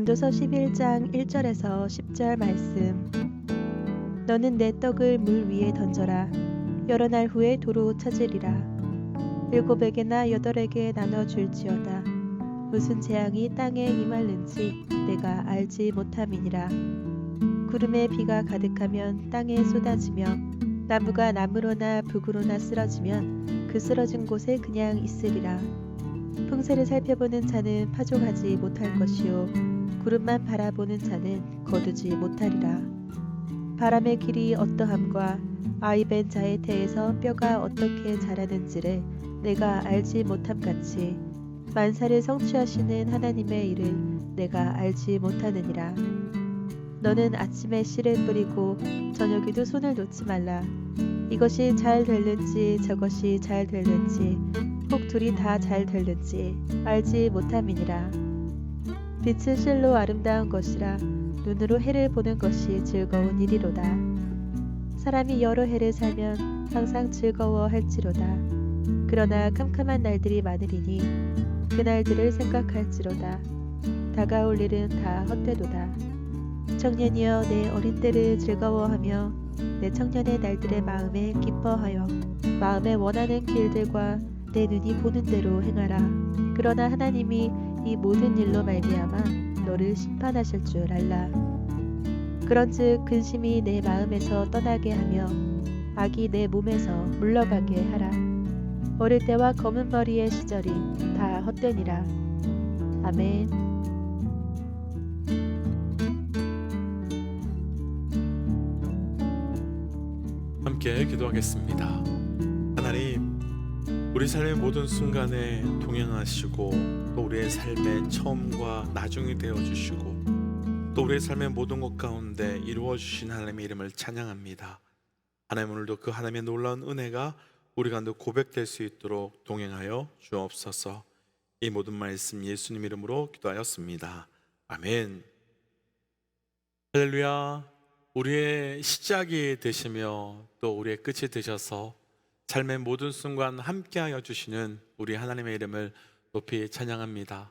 전도서 11장 1절에서 10절 말씀. 너는 내 떡을 물 위에 던져라. 여러 날 후에 도로 찾으리라. 일곱에게나 여덟에게 나눠 줄지어다. 무슨 재앙이 땅에 임할는지 내가 알지 못함이니라. 구름에 비가 가득하면 땅에 쏟아지며 나무가 나무로나 북으로나 쓰러지면 그 쓰러진 곳에 그냥 있으리라. 풍세를 살펴보는 자는 파종하지 못할 것이요 구름만 바라보는 자는 거두지 못하리라. 바람의 길이 어떠함과 아이벤 자의 태에서 뼈가 어떻게 자라는지를 내가 알지 못함 같이 만사를 성취하시는 하나님의 일을 내가 알지 못하느니라. 너는 아침에 씨를 뿌리고 저녁에도 손을 놓지 말라. 이것이 잘 될는지 저것이 잘 될는지 혹 둘이 다 잘 될는지 알지 못함이니라. 빛은 실로 아름다운 것이라 눈으로 해를 보는 것이 즐거운 일이로다. 사람이 여러 해를 살면 항상 즐거워할지로다. 그러나 캄캄한 날들이 많으리니 그 날들을 생각할지로다. 다가올 일은 다 헛되도다. 청년이여 내 어린 때를 즐거워하며 내 청년의 날들의 마음에 기뻐하여 마음에 원하는 길들과 내 눈이 보는 대로 행하라. 그러나 하나님이 이 모든 일로 말미암아 너를 심판하실 줄 알라. 그런즉 근심이 내 마음에서 떠나게 하며 악이 내 몸에서 물러가게 하라. 어릴 때와 검은 머리의 시절이 다 헛되니라. 아멘. 함께 기도하겠습니다. 하나님, 우리 삶의 모든 순간에 동행하시고 또 우리의 삶의 처음과 나중이 되어 주시고 또 우리의 삶의 모든 것 가운데 이루어 주신 하나님의 이름을 찬양합니다. 하나님 오늘도 그 하나님의 놀라운 은혜가 우리 가운데 고백될 수 있도록 동행하여 주옵소서. 이 모든 말씀 예수님 이름으로 기도하였습니다. 아멘. 할렐루야. 우리의 시작이 되시며 또 우리의 끝이 되셔서 삶의 모든 순간 함께하여 주시는 우리 하나님의 이름을 높이 찬양합니다.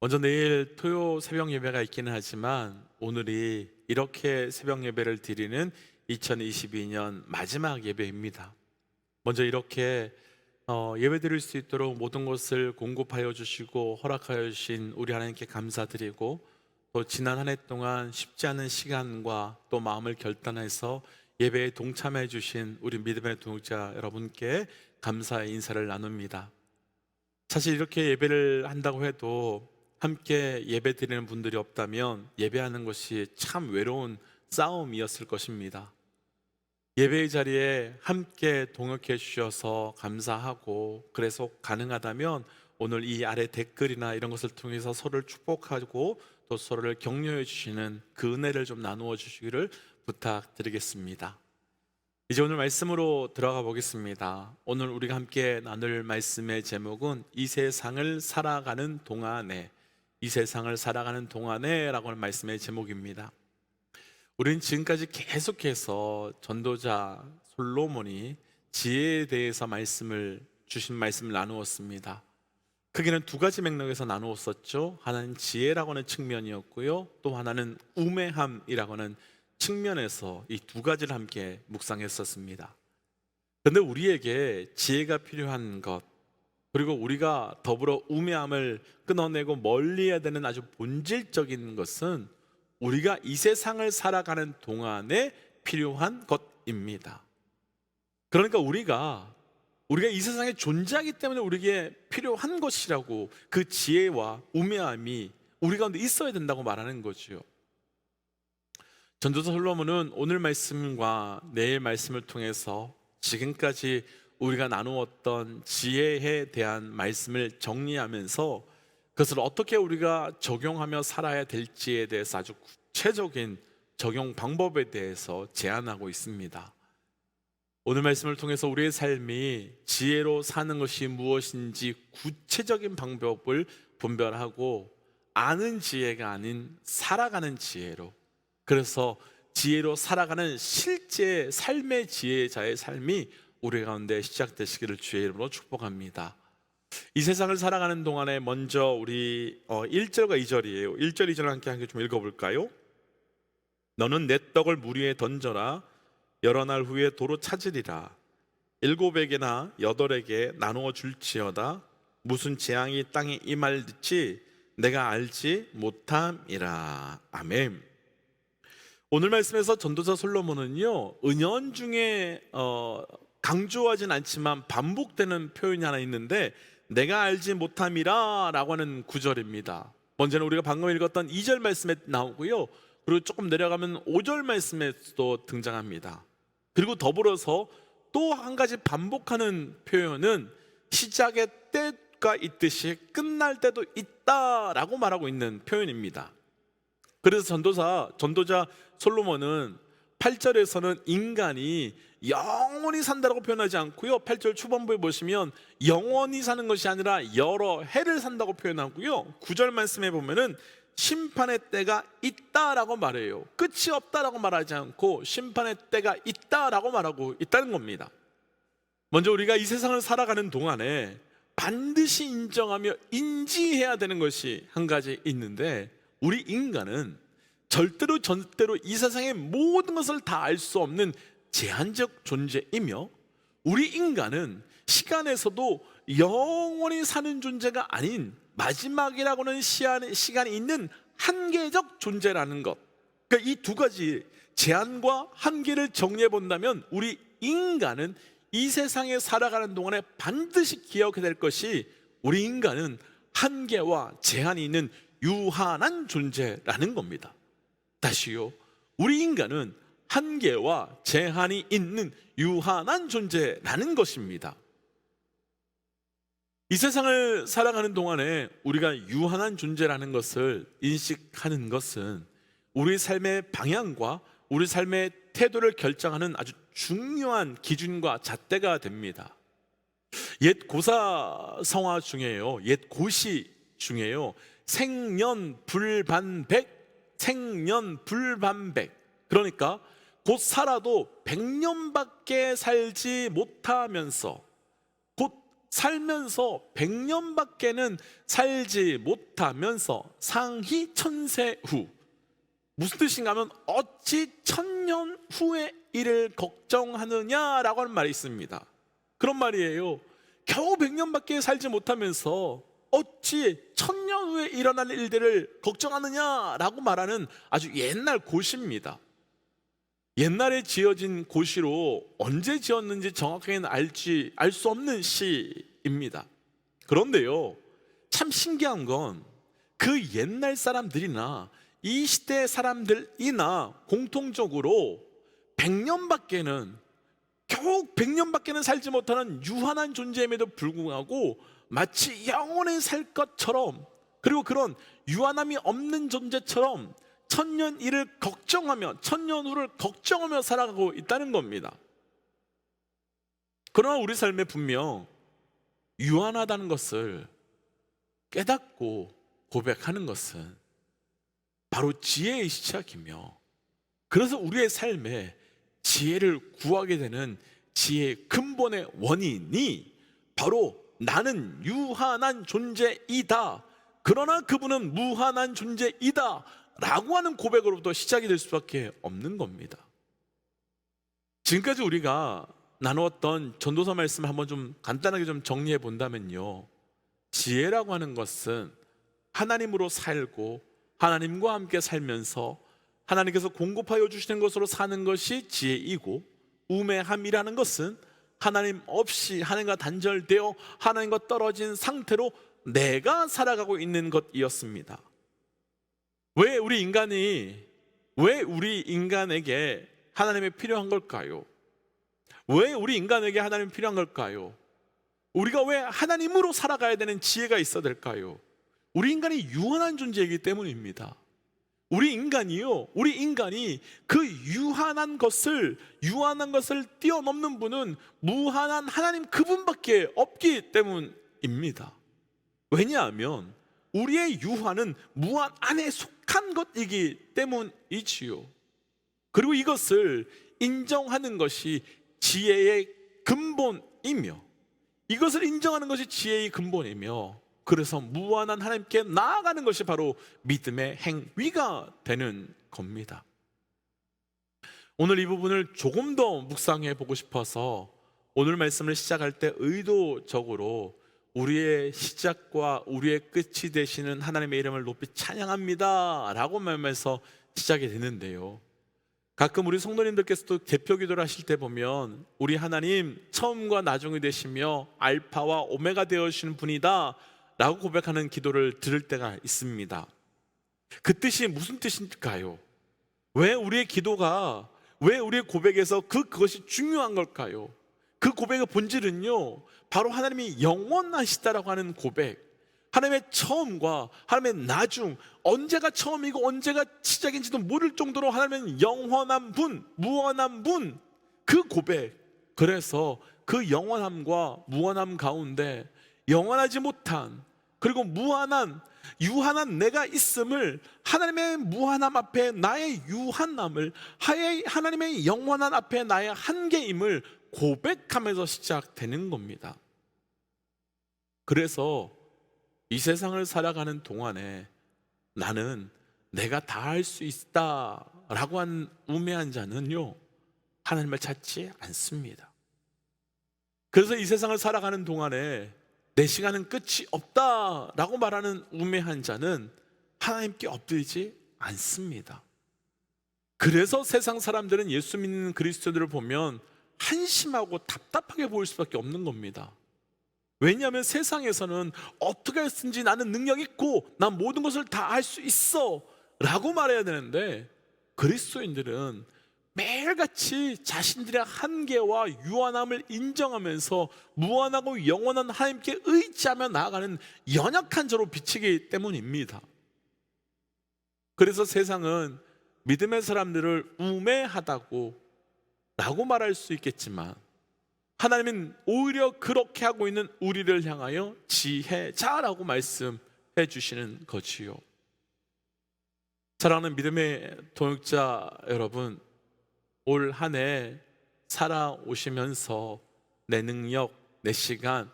먼저 내일 토요 새벽 예배가 있기는 하지만 오늘이 이렇게 새벽 예배를 드리는 2022년 마지막 예배입니다. 먼저 이렇게 어, 예배 드릴 수 있도록 모든 것을 공급하여 주시고 허락하여 주신 우리 하나님께 감사드리고 또 지난 한 해 동안 쉽지 않은 시간과 또 마음을 결단해서 예배에 동참해 주신 우리 믿음의 동자 여러분께 감사의 인사를 나눕니다. 사실 이렇게 예배를 한다고 해도 함께 예배 드리는 분들이 없다면 예배하는 것이 참 외로운 싸움이었을 것입니다. 예배의 자리에 함께 동역해 주셔서 감사하고 그래서 가능하다면 오늘 이 아래 댓글이나 이런 것을 통해서 서로를 축복하고 또 서로를 격려해 주시는 그 은혜를 좀 나누어 주시기를 부탁드리겠습니다. 이제 오늘 말씀으로 들어가 보겠습니다. 오늘 우리가 함께 나눌 말씀의 제목은 이 세상을 살아가는 동안에 이 세상을 살아가는 동안에라고 하는 말씀의 제목입니다. 우리는 지금까지 계속해서 전도자 솔로몬이 지혜에 대해서 말씀을 주신 말씀을 나누었습니다. 크게는 두 가지 맥락에서 나누었었죠. 하나는 지혜라고 하는 측면이었고요. 또 하나는 우매함이라고 하는 측면에서 이 두 가지를 함께 묵상했었습니다. 그런데 우리에게 지혜가 필요한 것 그리고 우리가 더불어 우매함을 끊어내고 멀리해야 되는 아주 본질적인 것은 우리가 이 세상을 살아가는 동안에 필요한 것입니다. 그러니까 우리가 우리가 이 세상에 존재하기 때문에 우리에게 필요한 것이라고 그 지혜와 우매함이 우리 가운데 있어야 된다고 말하는 거지요. 전도서 솔로몬은 오늘 말씀과 내일 말씀을 통해서 지금까지 우리가 나누었던 지혜에 대한 말씀을 정리하면서 그것을 어떻게 우리가 적용하며 살아야 될지에 대해서 아주 구체적인 적용 방법에 대해서 제안하고 있습니다. 오늘 말씀을 통해서 우리의 삶이 지혜로 사는 것이 무엇인지 구체적인 방법을 분별하고 아는 지혜가 아닌 살아가는 지혜로 그래서 지혜로 살아가는 실제 삶의 지혜자의 삶이 우리 가운데 시작되시기를 주의 이름으로 축복합니다. 이 세상을 살아가는 동안에 먼저 우리 어, 1절과 2절이에요. 1절, 2절 함께 함께 좀 읽어볼까요? 너는 내 떡을 물 위에 던져라. 여러 날 후에 도로 찾으리라. 일곱에게나 여덟에게 나누어 줄지어다. 무슨 재앙이 땅에 임할지 내가 알지 못함이라. 아멘. 오늘 말씀에서 전도자 솔로몬은요 은연 중에 어, 강조하진 않지만 반복되는 표현이 하나 있는데 내가 알지 못함이라라고 하는 구절입니다. 먼저는 우리가 방금 읽었던 2절 말씀에 나오고요. 그리고 조금 내려가면 5절 말씀에도 등장합니다. 그리고 더불어서 또 한 가지 반복하는 표현은 시작의 때가 있듯이 끝날 때도 있다라고 말하고 있는 표현입니다. 그래서 전도사 전도자 솔로몬은 8절에서는 인간이 영원히 산다라고 표현하지 않고요. 8절 초반부에 보시면 영원히 사는 것이 아니라 여러 해를 산다고 표현하고요. 9절 말씀에 보면은 심판의 때가 있다라고 말해요. 끝이 없다라고 말하지 않고 심판의 때가 있다라고 말하고 있다는 겁니다. 먼저 우리가 이 세상을 살아가는 동안에 반드시 인정하며 인지해야 되는 것이 한 가지 있는데 우리 인간은 절대로 절대로 이 세상의 모든 것을 다 알 수 없는 제한적 존재이며 우리 인간은 시간에서도 영원히 사는 존재가 아닌 마지막이라고는 시간이, 있는 한계적 존재라는 것. 그러니까 이 두 가지 제한과 한계를 정리해 본다면 우리 인간은 이 세상에 살아가는 동안에 반드시 기억해야 될 것이 우리 인간은 한계와 제한이 있는 유한한 존재라는 겁니다. 다시요. 우리 인간은 한계와 제한이 있는 유한한 존재라는 것입니다. 이 세상을 살아가는 동안에 우리가 유한한 존재라는 것을 인식하는 것은 우리 삶의 방향과 우리 삶의 태도를 결정하는 아주 중요한 기준과 잣대가 됩니다. 옛 고사 성화 중에요. 옛 고시 중에요. 생년 불반백, 생년 불반백. 그러니까 곧 살아도 100년밖에 살지 못하면서 곧 살면서 100년밖에는 살지 못하면서 상희 천세 후 무슨 뜻인가 하면 어찌 천년 후의 일을 걱정하느냐라고 하는 말이 있습니다. 그런 말이에요. 겨우 100년밖에 살지 못하면서 어찌 천년 후에 일어날 일들을 걱정하느냐라고 말하는 아주 옛날 고시입니다. 옛날에 지어진 고시로 언제 지었는지 정확하게는 알지 알 수 없는 시입니다. 그런데요, 참 신기한 건 그 옛날 사람들이나 이 시대 사람들이나 공통적으로 100년밖에는 겨우 100년밖에는 살지 못하는 유한한 존재임에도 불구하고 마치 영원히 살 것처럼 그리고 그런 유한함이 없는 존재처럼 천년 일을 걱정하며 천년 후를 걱정하며 살아가고 있다는 겁니다. 그러나 우리 삶에 분명 유한하다는 것을 깨닫고 고백하는 것은 바로 지혜의 시작이며 그래서 우리의 삶에 지혜를 구하게 되는 지혜의 근본의 원인이 바로 나는 유한한 존재이다. 그러나 그분은 무한한 존재이다. 라고 하는 고백으로부터 시작이 될 수밖에 없는 겁니다. 지금까지 우리가 나누었던 전도서 말씀을 한번 좀 간단하게 좀 정리해 본다면요. 지혜라고 하는 것은 하나님으로 살고 하나님과 함께 살면서 하나님께서 공급하여 주시는 것으로 사는 것이 지혜이고 우매함이라는 것은 하나님 없이 하나님과 단절되어 하나님과 떨어진 상태로 내가 살아가고 있는 것이었습니다. 왜 우리 인간이 왜 우리 인간에게 하나님이 필요한 걸까요? 왜 우리 인간에게 하나님이 필요한 걸까요? 우리가 왜 하나님으로 살아가야 되는 지혜가 있어야 될까요? 우리 인간이 유한한 존재이기 때문입니다. 우리 인간이요. 우리 인간이 그 유한한 것을 유한한 것을 뛰어넘는 분은 무한한 하나님 그분밖에 없기 때문입니다. 왜냐하면 우리의 유한은 무한 안에 속한 것이기 때문이지요. 그리고 이것을 인정하는 것이 지혜의 근본이며 이것을 인정하는 것이 지혜의 근본이며 그래서 무한한 하나님께 나아가는 것이 바로 믿음의 행위가 되는 겁니다. 오늘 이 부분을 조금 더 묵상해 보고 싶어서 오늘 말씀을 시작할 때 의도적으로 우리의 시작과 우리의 끝이 되시는 하나님의 이름을 높이 찬양합니다. 라고 말하면서 시작이 되는데요. 가끔 우리 성도님들께서도 대표 기도를 하실 때 보면 우리 하나님 처음과 나중이 되시며 알파와 오메가 되어주시는 분이다. 라고 고백하는 기도를 들을 때가 있습니다. 그 뜻이 무슨 뜻일까요? 왜 우리의 기도가 왜 우리의 고백에서 그 그것이 중요한 걸까요? 그 고백의 본질은요. 바로 하나님이 영원하시다라고 하는 고백. 하나님의 처음과 하나님의 나중, 언제가 처음이고 언제가 시작인지도 모를 정도로 하나님은 영원한 분, 무한한 분, 그 고백. 그래서 그 영원함과 무한함 가운데 영원하지 못한 그리고 무한한 유한한 내가 있음을 하나님의 무한함 앞에 나의 유한함을 하나님의 영원한 앞에 나의 한계임을 고백하면서 시작되는 겁니다. 그래서 이 세상을 살아가는 동안에 나는 내가 다 할 수 있다라고 한 우매한 자는요 하나님을 찾지 않습니다. 그래서 이 세상을 살아가는 동안에 내 시간은 끝이 없다라고 말하는 우매한 자는 하나님께 엎드리지 않습니다. 그래서 세상 사람들은 예수 믿는 그리스도들을 보면 한심하고 답답하게 보일 수밖에 없는 겁니다. 왜냐하면 세상에서는 어떻게 했든지 나는 능력 있고 난 모든 것을 다 할 수 있어 라고 말해야 되는데 그리스도인들은 매일같이 자신들의 한계와 유한함을 인정하면서 무한하고 영원한 하나님께 의지하며 나아가는 연약한 자로 비치기 때문입니다. 그래서 세상은 믿음의 사람들을 우매하다고 라고 말할 수 있겠지만 하나님은 오히려 그렇게 하고 있는 우리를 향하여 지혜자라고 말씀해 주시는 거지요. 사랑하는 믿음의 동역자 여러분, 올 한 해 살아오시면서 내 능력, 내 시간,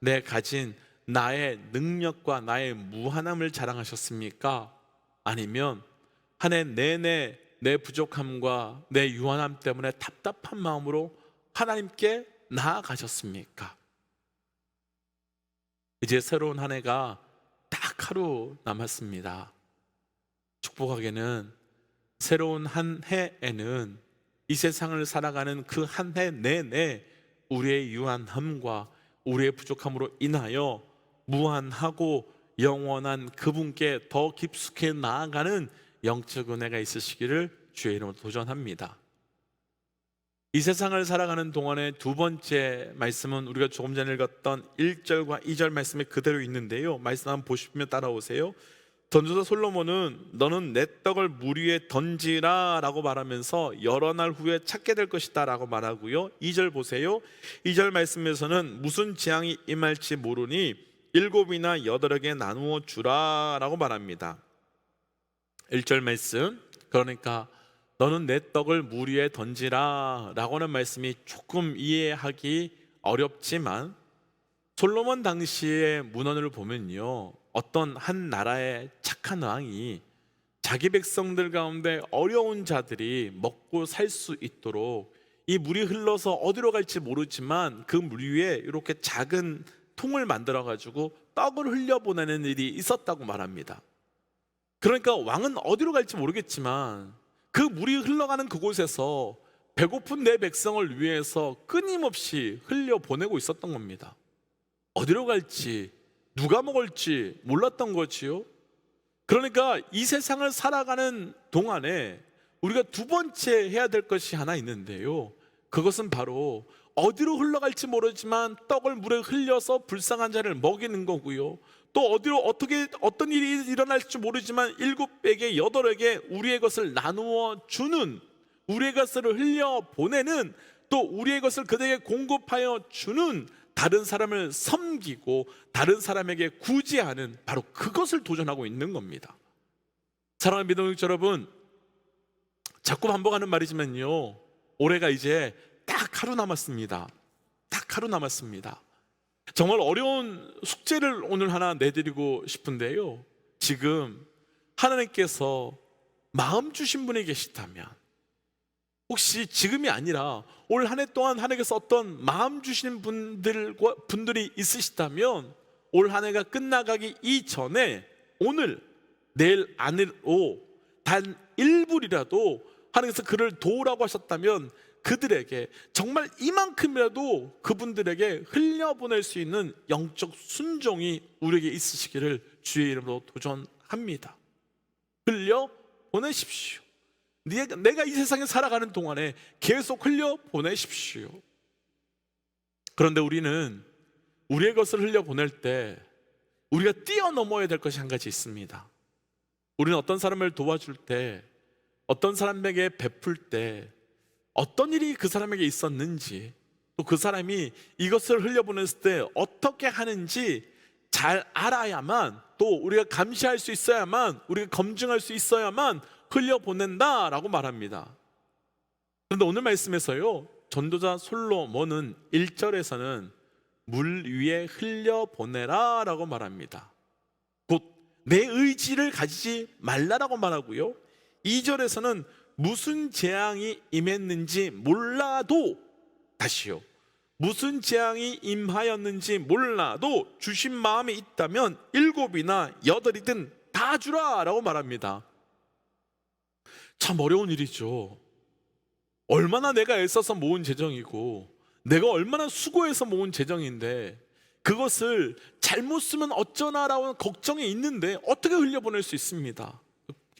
내 가진 나의 능력과 나의 무한함을 자랑하셨습니까? 아니면 한 해 내내 내 부족함과 내 유한함 때문에 답답한 마음으로 하나님께 나아가셨습니까? 이제 새로운 한 해가 딱 하루 남았습니다. 축복하게는 새로운 한 해에는 이 세상을 살아가는 그 한 해 내내 우리의 유한함과 우리의 부족함으로 인하여 무한하고 영원한 그분께 더 깊숙이 나아가는 영적 은혜가 있으시기를 주의 이름으로 도전합니다. 이 세상을 살아가는 동안의 두 번째 말씀은 우리가 조금 전에 읽었던 1절과 2절 말씀에 그대로 있는데요. 말씀 한번 보시면 따라오세요. 던조사 솔로몬은 너는 내 떡을 물 위에 던지라 라고 말하면서 여러 날 후에 찾게 될 것이다 라고 말하고요 2절 보세요 2절 말씀에서는 무슨 재앙이 임할지 모르니 일곱이나 여덟에게 나누어 주라 라고 말합니다 1절 말씀 그러니까 너는 내 떡을 물 위에 던지라 라고 하는 말씀이 조금 이해하기 어렵지만 솔로몬 당시의 문헌을 보면요 어떤 한 나라의 착한 왕이 자기 백성들 가운데 어려운 자들이 먹고 살 수 있도록 이 물이 흘러서 어디로 갈지 모르지만 그 물 위에 이렇게 작은 통을 만들어 가지고 떡을 흘려 보내는 일이 있었다고 말합니다. 그러니까 왕은 어디로 갈지 모르겠지만 그 물이 흘러가는 그곳에서 배고픈 내 백성을 위해서 끊임없이 흘려 보내고 있었던 겁니다. 어디로 갈지 누가 먹을지 몰랐던 거지요. 그러니까 이 세상을 살아가는 동안에 우리가 두 번째 해야 될 것이 하나 있는데요. 그것은 바로 어디로 흘러갈지 모르지만 떡을 물에 흘려서 불쌍한 자를 먹이는 거고요. 또 어디로 어떻게 어떤 일이 일어날지 모르지만 일곱 배에 여덟에게 우리의 것을 나누어 주는 우리의 것을 흘려 보내는 또 우리의 것을 그들에게 공급하여 주는 다른 사람을 섬기고 다른 사람에게 구제하는 바로 그것을 도전하고 있는 겁니다. 사랑하는 믿음의 여러분, 자꾸 반복하는 말이지만요. 올해가 이제 딱 하루 남았습니다. 딱 하루 남았습니다. 정말 어려운 숙제를 오늘 하나 내드리고 싶은데요. 지금 하나님께서 마음 주신 분이 계시다면 혹시 지금이 아니라 올 한 해 동안 하나님께서 어떤 마음 주시는 분들과 분들이 있으시다면 올 한 해가 끝나가기 이전에 오늘 내일 안으로 단 1불이라도 하나님께서 그를 도우라고 하셨다면 그들에게 정말 이만큼이라도 그분들에게 흘려보낼 수 있는 영적 순종이 우리에게 있으시기를 주의 이름으로 도전합니다. 흘려 보내십시오. 네가- 내가 이 세상에 살아가는 동안에 계속 흘려 보내십시오. 그런데 우리는 우리의 것을 흘려 보낼 때 우리가 뛰어넘어야 될 것이 한 가지 있습니다. 우리는 어떤 사람을 도와줄 때, 어떤 사람에게 베풀 때, 어떤 일이 그 사람에게 있었는지, 또 그 사람이 이것을 흘려보냈을 때 어떻게 하는지 잘 알아야만, 또 우리가 감시할 수 있어야만, 우리가 검증할 수 있어야만 흘려보낸다라고 말합니다. 그런데 오늘 말씀에서요, 전도자 솔로몬은 1절에서는 물 위에 흘려보내라 라고 말합니다. 곧 내 의지를 가지지 말라라고 말하고요. 2절에서는 무슨 재앙이 임했는지 몰라도 다시요. 무슨 재앙이 임하였는지 몰라도 주신 마음이 있다면 일곱이나 여덟이든 다 주라 라고 말합니다. 참 어려운 일이죠. 얼마나 내가 애써서 모은 재정이고 내가 얼마나 수고해서 모은 재정인데 그것을 잘못 쓰면 어쩌나라는 걱정이 있는데 어떻게 흘려보낼 수 있습니다.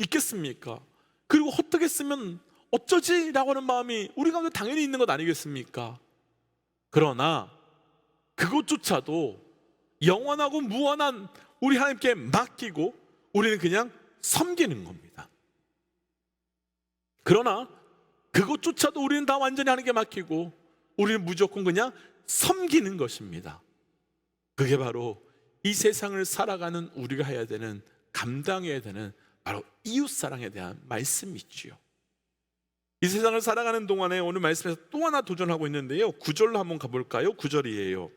있겠습니까? 그리고 어떻게 쓰면 어쩌지라고 하는 마음이 우리 가운데 당연히 있는 것 아니겠습니까? 그러나 그것조차도 영원하고 무한한 우리 하나님께 맡기고 우리는 그냥 섬기는 겁니다. 그러나 그것조차도 우리는 다 완전히 하나님께 맡기고 우리는 무조건 그냥 섬기는 것입니다. 그게 바로 이 세상을 살아가는 우리가 해야 되는 감당해야 되는 바로 이웃 사랑에 대한 말씀이지요. 이 세상을 살아가는 동안에 오늘 말씀에서 또 하나 도전하고 있는데요. 구절로 한번 가볼까요? 구절이에요.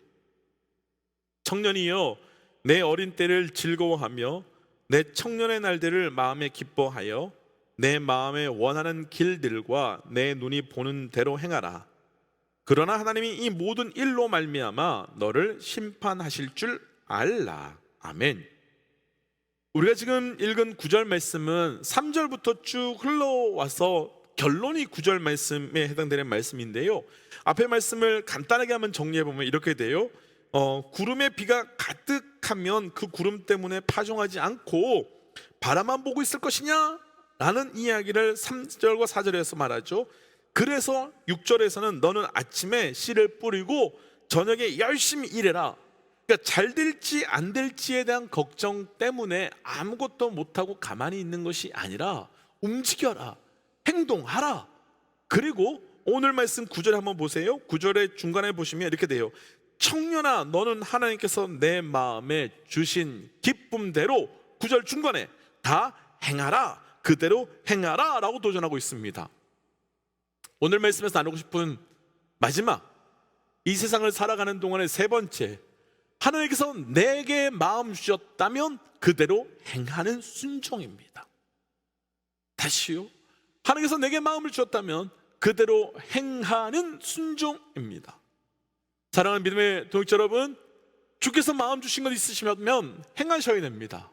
청년이여 내 어린 때를 즐거워하며 내 청년의 날들을 마음에 기뻐하여 내 마음에 원하는 길들과 내 눈이 보는 대로 행하라. 그러나 하나님이 이 모든 일로 말미암아 너를 심판하실 줄 알라. 아멘. 우리가 지금 읽은 구절 말씀은 3절부터 쭉 흘러와서 결론이 구절 말씀에 해당되는 말씀인데요. 앞에 말씀을 간단하게 한번 정리해 보면 이렇게 돼요. 어, 구름에 비가 가득하면 그 구름 때문에 파종하지 않고 바라만 보고 있을 것이냐? 라는 이야기를 3절과 4절에서 말하죠. 그래서 6절에서는 너는 아침에 씨를 뿌리고 저녁에 열심히 일해라. 그러니까 잘 될지 안 될지에 대한 걱정 때문에 아무것도 못하고 가만히 있는 것이 아니라 움직여라. 행동하라. 그리고 오늘 말씀 9절 한번 보세요. 9절의 중간에 보시면 이렇게 돼요. 청년아 너는 하나님께서 내 마음에 주신 기쁨대로 9절 중간에 다 행하라. 그대로 행하라 라고 도전하고 있습니다. 오늘 말씀에서 나누고 싶은 마지막 이 세상을 살아가는 동안의 세 번째 하나님께서 내게 마음 주셨다면 그대로 행하는 순종입니다. 다시요. 하나님께서 내게 마음을 주셨다면 그대로 행하는 순종입니다. 사랑하는 믿음의 동역자 여러분, 주께서 마음 주신 것 있으시면 행하셔야 됩니다.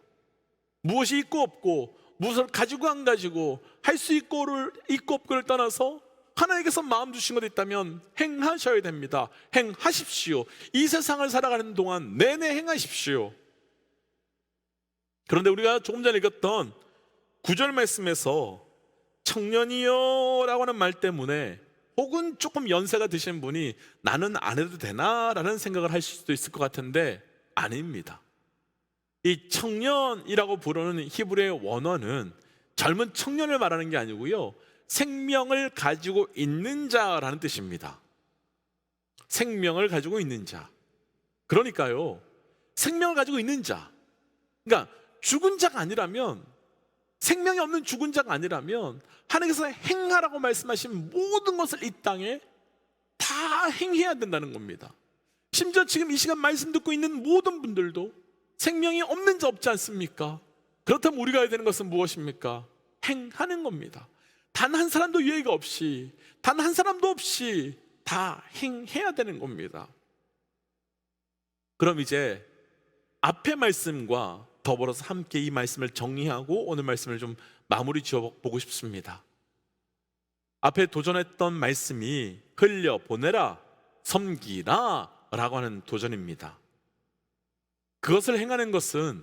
무엇이 있고 없고 무엇을 가지고 안 가지고 할 수 있고를 있고 없고를 떠나서 하나님께서 마음 주신 것 있다면 행하셔야 됩니다. 행하십시오. 이 세상을 살아가는 동안 내내 행하십시오. 그런데 우리가 조금 전에 읽었던 구절 말씀에서 청년이여라고 하는 말 때문에 혹은 조금 연세가 드신 분이 나는 안 해도 되나 라는 생각을 하실 수도 있을 것 같은데 아닙니다. 이 청년이라고 부르는 히브리의 원어는 젊은 청년을 말하는 게 아니고요. 생명을 가지고 있는 자라는 뜻입니다. 생명을 가지고 있는 자. 그러니까요. 생명을 가지고 있는 자. 그러니까 죽은 자가 아니라면 생명이 없는 죽은 자가 아니라면 하나님께서 행하라고 말씀하신 모든 것을 이 땅에 다 행해야 된다는 겁니다. 심지어 지금 이 시간 말씀 듣고 있는 모든 분들도 생명이 없는 자 없지 않습니까? 그렇다면 우리가 해야 되는 것은 무엇입니까? 행하는 겁니다. 단 한 사람도 유예가 없이, 단 한 사람도 없이 다 행해야 되는 겁니다. 그럼 이제 앞의 말씀과 더불어서 함께 이 말씀을 정리하고 오늘 말씀을 좀 마무리 지어 보고 싶습니다. 앞에 도전했던 말씀이 흘려 보내라, 섬기라 라고 하는 도전입니다. 그것을 행하는 것은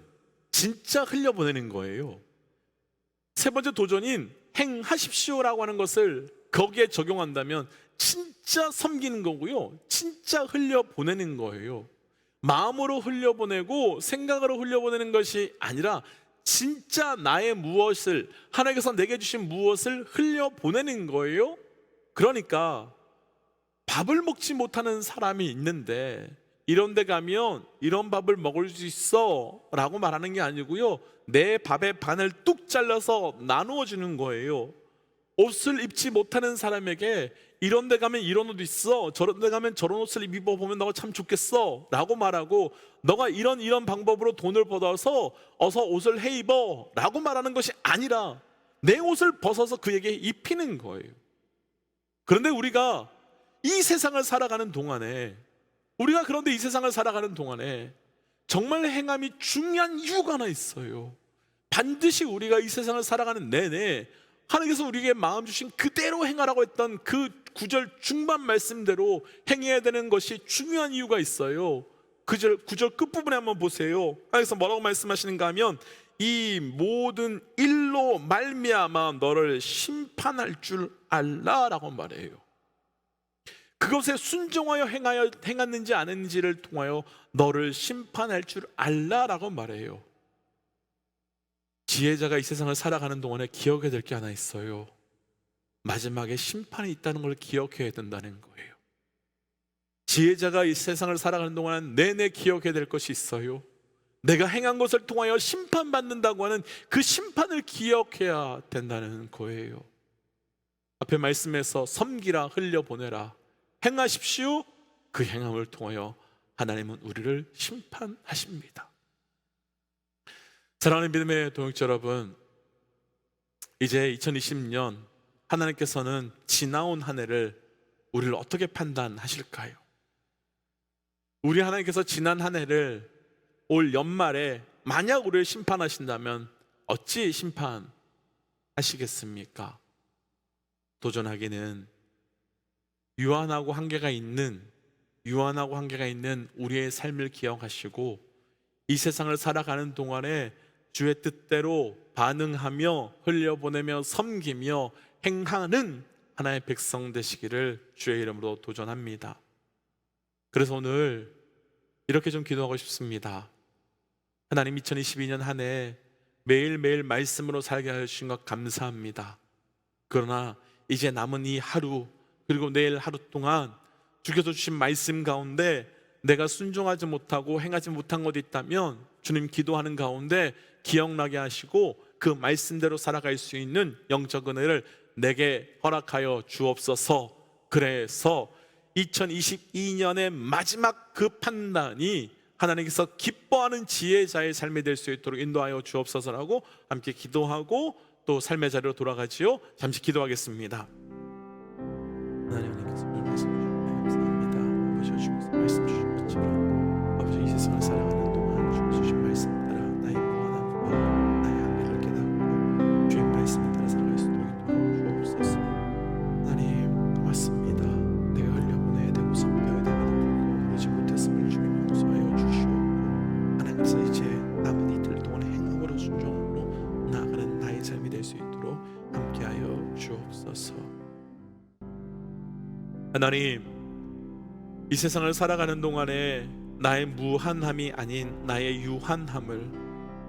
진짜 흘려 보내는 거예요. 세 번째 도전인 행하십시오라고 하는 것을 거기에 적용한다면 진짜 섬기는 거고요. 진짜 흘려 보내는 거예요. 마음으로 흘려보내고 생각으로 흘려보내는 것이 아니라 진짜 나의 무엇을 하나님께서 내게 주신 무엇을 흘려보내는 거예요. 그러니까 밥을 먹지 못하는 사람이 있는데 이런 데 가면 이런 밥을 먹을 수 있어 라고 말하는 게 아니고요. 내 밥의 반을 뚝 잘라서 나누어 주는 거예요. 옷을 입지 못하는 사람에게 이런 데 가면 이런 옷 있어 저런 데 가면 저런 옷을 입어보면 너가 참 좋겠어 라고 말하고 너가 이런 이런 방법으로 돈을 벌어서 어서 옷을 해 입어 라고 말하는 것이 아니라 내 옷을 벗어서 그에게 입히는 거예요 그런데 우리가 이 세상을 살아가는 동안에 우리가 그런데 이 세상을 살아가는 동안에 정말 행함이 중요한 이유가 하나 있어요 반드시 우리가 이 세상을 살아가는 내내 하나님께서 우리에게 마음 주신 그대로 행하라고 했던 그 구절 중반 말씀대로 행해야 되는 것이 중요한 이유가 있어요. 구절 구절 끝부분에 한번 보세요. 하나님께서 뭐라고 말씀하시는가 하면 이 모든 일로 말미암아 너를 심판할 줄 알라라고 말해요. 그것에 순종하여 행하여 행했는지 안 했는지를 통하여 너를 심판할 줄 알라라고 말해요. 지혜자가 이 세상을 살아가는 동안에 기억해야 될 게 하나 있어요. 마지막에 심판이 있다는 걸 기억해야 된다는 거예요. 지혜자가 이 세상을 살아가는 동안 내내 기억해야 될 것이 있어요. 내가 행한 것을 통하여 심판받는다고 하는 그 심판을 기억해야 된다는 거예요. 앞에 말씀에서 섬기라 흘려보내라 행하십시오. 그 행함을 통하여 하나님은 우리를 심판하십니다. 사랑하는 믿음의 동역자 여러분, 이제 2020년 하나님께서는 지나온 한 해를 우리를 어떻게 판단하실까요? 우리 하나님께서 지난 한 해를 올 연말에 만약 우리를 심판하신다면 어찌 심판하시겠습니까? 도전하기는 유한하고 한계가 있는 유한하고 한계가 있는 우리의 삶을 기억하시고 이 세상을 살아가는 동안에 주의 뜻대로 반응하며 흘려보내며 섬기며 행하는 하나의 백성 되시기를 주의 이름으로 도전합니다. 그래서 오늘 이렇게 좀 기도하고 싶습니다. 하나님 2022년 한 해 매일매일 말씀으로 살게 하신 것 감사합니다. 그러나 이제 남은 이 하루 그리고 내일 하루 동안 주께서 주신 말씀 가운데 내가 순종하지 못하고 행하지 못한 것이 있다면 주님 기도하는 가운데 기억나게 하시고 그 말씀대로 살아갈 수 있는 영적 은혜를 내게 허락하여 주옵소서. 그래서 2022년의 마지막 그 판단이 하나님께서 기뻐하는 지혜자의 삶이 될 수 있도록 인도하여 주옵소서라고 함께 기도하고 또 삶의 자리로 돌아가지요. 잠시 기도하겠습니다. 하나님, 이 세상을 살아가는 동안에 나의 무한함이 아닌 나의 유한함을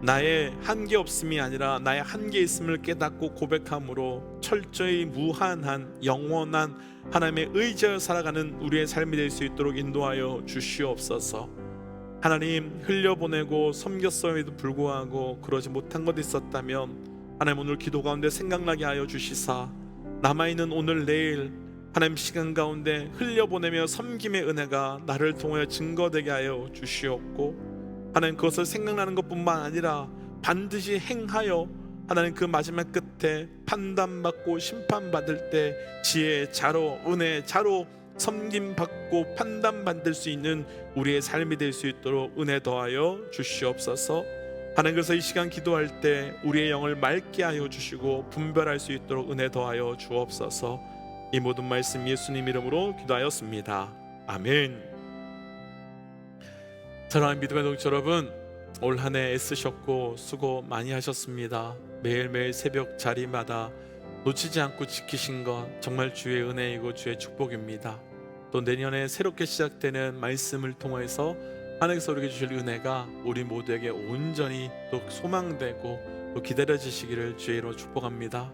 나의 한계 없음이 아니라 나의 한계 있음을 깨닫고 고백함으로 철저히 무한한 영원한 하나님의 의지하여 살아가는 우리의 삶이 될 수 있도록 인도하여 주시옵소서. 하나님 흘려보내고 섬겼음에도 불구하고 그러지 못한 것이 있었다면 하나님 오늘 기도 가운데 생각나게 하여 주시사 남아있는 오늘 내일 하나님 시간 가운데 흘려보내며 섬김의 은혜가 나를 통하여 증거되게 하여 주시옵고 하나님 그것을 생각나는 것뿐만 아니라 반드시 행하여 하나님 그 마지막 끝에 판단받고 심판받을 때 지혜의 자로 은혜의 자로 섬김 받고 판단 받을 수 있는 우리의 삶이 될 수 있도록 은혜 더하여 주시옵소서. 하나님 그래서 이 시간 기도할 때 우리의 영을 맑게 하여 주시고 분별할 수 있도록 은혜 더하여 주옵소서. 이 모든 말씀 예수님 이름으로 기도하였습니다. 아멘. 사랑하는 믿음의 동지 여러분, 올 한 해 애쓰셨고 수고 많이 하셨습니다. 매일매일 새벽 자리마다 놓치지 않고 지키신 것 정말 주의 은혜이고 주의 축복입니다. 또 내년에 새롭게 시작되는 말씀을 통해서 하나님께서 우리에게 주실 은혜가 우리 모두에게 온전히 또 소망되고 또 기다려지시기를 주의 이름으로 축복합니다.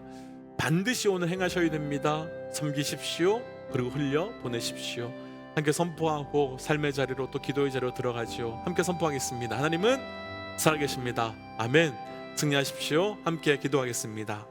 반드시 오늘 행하셔야 됩니다. 섬기십시오. 그리고 흘려 보내십시오. 함께 선포하고 삶의 자리로 또 기도의 자리로 들어가지요. 함께 선포하겠습니다. 하나님은 살아계십니다. 아멘. 승리하십시오. 함께 기도하겠습니다.